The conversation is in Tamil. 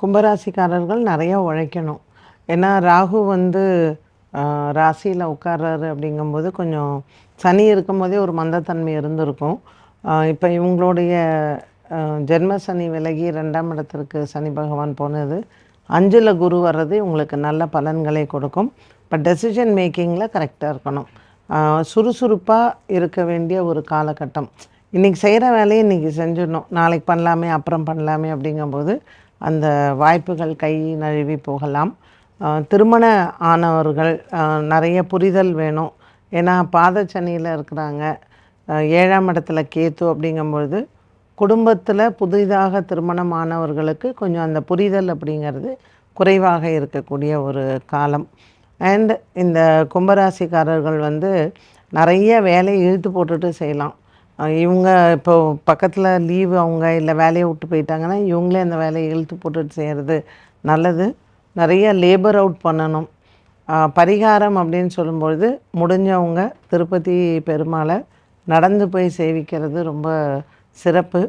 கும்பராசிக்காரர்கள் நிறைய உழைக்கணும். ஏன்னா ராகு வந்து ராசியில் உட்கார்றாரு அப்படிங்கும்போது கொஞ்சம் சனி இருக்கும்போதே ஒரு மந்தத்தன்மை இருந்திருக்கும். இப்போ இவங்களுடைய ஜென்ம சனி விலகி ரெண்டாம் இடத்திற்கு சனி பகவான் போனது. அஞ்சில் குரு வர்றது உங்களுக்கு நல்ல பலன்களை கொடுக்கும். பட் டெசிஷன் மேக்கிங்கில் கரெக்டாக இருக்கணும். சுறுசுறுப்பாக இருக்க வேண்டிய ஒரு காலகட்டம். இன்றைக்கி செய்கிற வேலையை இன்றைக்கி செஞ்சிடணும். நாளைக்கு பண்ணலாமே அப்புறம் பண்ணலாமே அப்படிங்கும்போது அந்த வாய்ப்புகள் கை நழுவி போகலாம். திருமண ஆனவர்கள் நிறைய புரிதல் வேணும். ஏன்னா பாதச்சனியில் இருக்கிறாங்க. ஏழாம் இடத்துல கேத்து அப்படிங்கும்பொழுது குடும்பத்தில் புதிதாக திருமணமானவர்களுக்கு கொஞ்சம் அந்த புரிதல் அப்படிங்கிறது குறைவாக இருக்கக்கூடிய ஒரு காலம். அண்ட் இந்த கும்பராசிக்காரர்கள் வந்து நிறைய வேலையை இழுத்து போட்டுட்டு செய்யலாம். இவங்க இப்போ பக்கத்தில் லீவு அவங்க இல்லை வேலையை விட்டு போயிட்டாங்கன்னா இவங்களே அந்த வேலையை இழுத்து போட்டுட்டு செய்கிறது நல்லது. நிறைய லேபர் அவுட் பண்ணணும். பரிகாரம் அப்படின்னு சொல்லும்பொழுது முடிஞ்சவங்க திருப்பதி பெருமாளை நடந்து போய் சேவிக்கிறது ரொம்ப சிறப்பு.